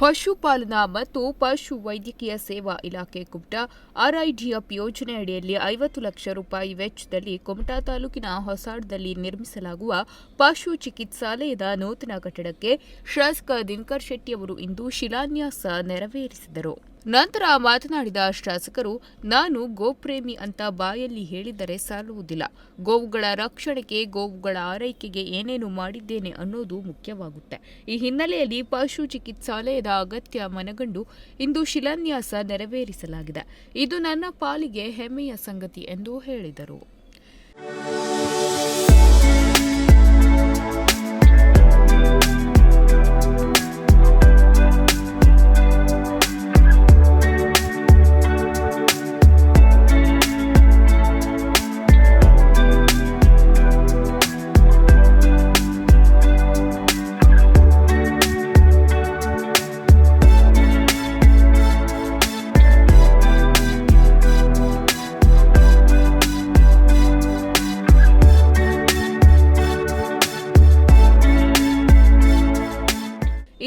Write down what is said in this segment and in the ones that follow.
ಪಶುಪಾಲನಾ ಮತ್ತು ಪಶು ವೈದ್ಯಕೀಯ ಸೇವಾ ಇಲಾಖೆ ಕುಮಟಾ ಆರ್ಐಡಿಎಫ್ ಯೋಜನೆ ಅಡಿಯಲ್ಲಿ ಐವತ್ತು ಲಕ್ಷ ರೂಪಾಯಿ ವೆಚ್ಚದಲ್ಲಿ ಕುಮಟಾ ತಾಲೂಕಿನ ಹೊಸಾಡದಲ್ಲಿ ನಿರ್ಮಿಸಲಾಗುವ ಪಶು ಚಿಕಿತ್ಸಾಲಯದ ನೂತನ ಕಟ್ಟಡಕ್ಕೆ ಶಾಸಕ ದಿನಕರ್ ಶೆಟ್ಟಿ ಅವರು ಇಂದು ಶಿಲಾನ್ಯಾಸ ನೆರವೇರಿಸಿದರು. ನಂತರ ಮಾತನಾಡಿದ ಶಾಸಕರು, ನಾನು ಗೋಪ್ರೇಮಿ ಅಂತ ಬಾಯಲ್ಲಿ ಹೇಳಿದರೆ ಸಾಲುವುದಿಲ್ಲ. ಗೋವುಗಳ ರಕ್ಷಣೆಗೆ, ಗೋವುಗಳ ಆರೈಕೆಗೆ ಏನೇನು ಮಾಡಿದ್ದೇನೆ ಅನ್ನೋದು ಮುಖ್ಯವಾಗುತ್ತೆ. ಈ ಹಿನ್ನೆಲೆಯಲ್ಲಿ ಪಶು ಚಿಕಿತ್ಸಾಲಯದ ಅಗತ್ಯ ಮನಗಂಡು ಇಂದು ಶಿಲಾನ್ಯಾಸ ನೆರವೇರಿಸಲಾಗಿದೆ. ಇದು ನನ್ನ ಪಾಲಿಗೆ ಹೆಮ್ಮೆಯ ಸಂಗತಿ ಎಂದು ಹೇಳಿದರು.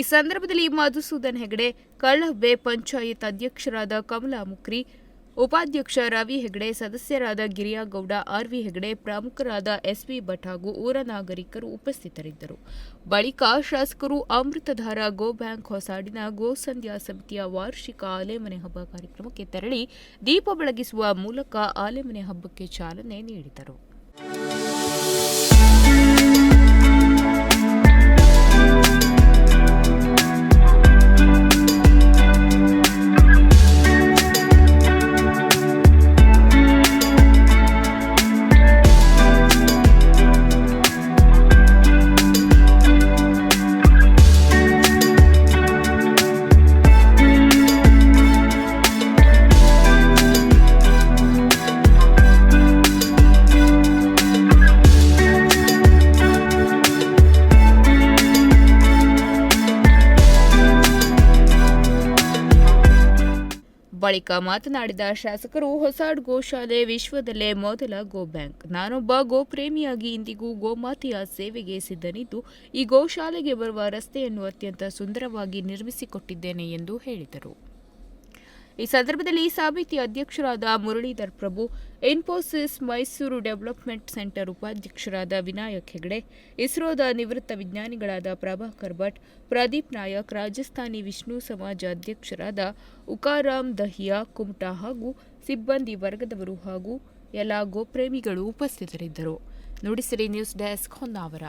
ಈ ಸಂದರ್ಭದಲ್ಲಿ ಮಧುಸೂದನ್ ಹೆಗಡೆ ಕಳ್ಳಬ್ಬೆ ಪಂಚಾಯತ್ ಅಧ್ಯಕ್ಷರಾದ ಕಮಲಾ ಮುಕ್ರಿ, ಉಪಾಧ್ಯಕ್ಷ ರವಿ ಹೆಗಡೆ, ಸದಸ್ಯರಾದ ಗಿರಿಯಾಗೌಡ ಆರ್ವಿ ಹೆಗಡೆ, ಪ್ರಮುಖರಾದ ಎಸ್ವಿ ಭಟ್ ಹಾಗೂ ಊರ ನಾಗರಿಕರು ಉಪಸ್ಥಿತರಿದ್ದರು. ಬಳಿಕ ಶಾಸಕರು ಅಮೃತಧಾರ ಗೋ ಬ್ಯಾಂಕ್ ಹೊಸಾಡಿನ ಗೋ ಸಂಧ್ಯಾ ಸಮಿತಿಯ ವಾರ್ಷಿಕ ಆಲೆಮನೆ ಹಬ್ಬ ಕಾರ್ಯಕ್ರಮಕ್ಕೆ ತೆರಳಿ ದೀಪ ಬೆಳಗಿಸುವ ಮೂಲಕ ಆಲೆಮನೆ ಹಬ್ಬಕ್ಕೆ ಚಾಲನೆ ನೀಡಿದರು. ಬಳಿಕ ಮಾತನಾಡಿದ ಶಾಸಕರು ಹೊಸಾಡ್ ಗೋಶಾಲೆ ವಿಶ್ವದಲ್ಲೇ ಮೊದಲ ಗೋ ಬ್ಯಾಂಕ್. ನಾನೊಬ್ಬ ಗೋಪ್ರೇಮಿಯಾಗಿ ಇಂದಿಗೂ ಗೋಮಾತೆಯ ಸೇವೆಗೆ ಸಿದ್ಧನಿದ್ದು, ಈ ಗೋಶಾಲೆಗೆ ಬರುವ ರಸ್ತೆಯನ್ನು ಅತ್ಯಂತ ಸುಂದರವಾಗಿ ನಿರ್ಮಿಸಿಕೊಟ್ಟಿದ್ದೇನೆ ಎಂದು ಹೇಳಿದರು. ಈ ಸಂದರ್ಭದಲ್ಲಿ ಸಮಿತಿ ಅಧ್ಯಕ್ಷರಾದ Muralidhar Prabhu, Infosys Mysuru development centre ಉಪಾಧ್ಯಕ್ಷರಾದ ವಿನಾಯಕ್ ಹೆಗಡೆ, ಇಸ್ರೋದ ನಿವೃತ್ತ ವಿಜ್ಞಾನಿಗಳಾದ ಪ್ರಭಾಕರ್ ಭಟ್, ಪ್ರದೀಪ್ ನಾಯಕ್, ರಾಜಸ್ಥಾನಿ ವಿಷ್ಣು ಸಮಾಜ ಅಧ್ಯಕ್ಷರಾದ ಉಕಾರಾಮ್ ದಹಿಯಾ ಕುಮಟಾ ಹಾಗೂ ಸಿಬ್ಬಂದಿ ವರ್ಗದವರು ಹಾಗೂ ಎಲ್ಲ ಗೋಪ್ರೇಮಿಗಳು ಉಪಸ್ಥಿತರಿದ್ದರು. Nudisiri news desk Honnavar.